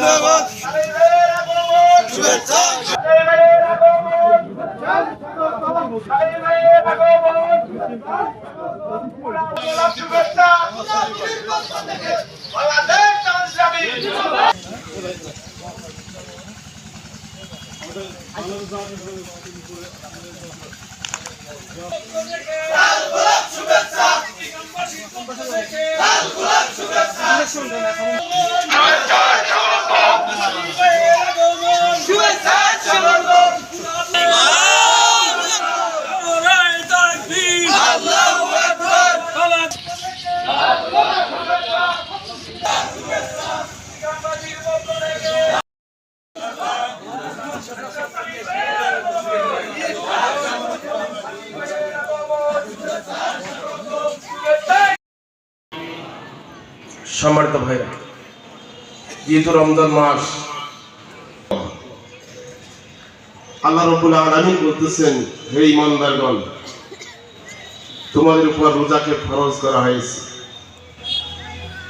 জিন্দাবাদ শুভেচ্ছা। সম্মানিত ভাইরা যেহেতু রমজান মাস। আল্লাহ রবুল আলমী বলতেছেন, হে ইমানদারগণ তোমাদের উপর রোজাকে ফরজ করা হয়েছে।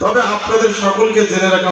তবে আপনাদের সকলকে জেনে রাখা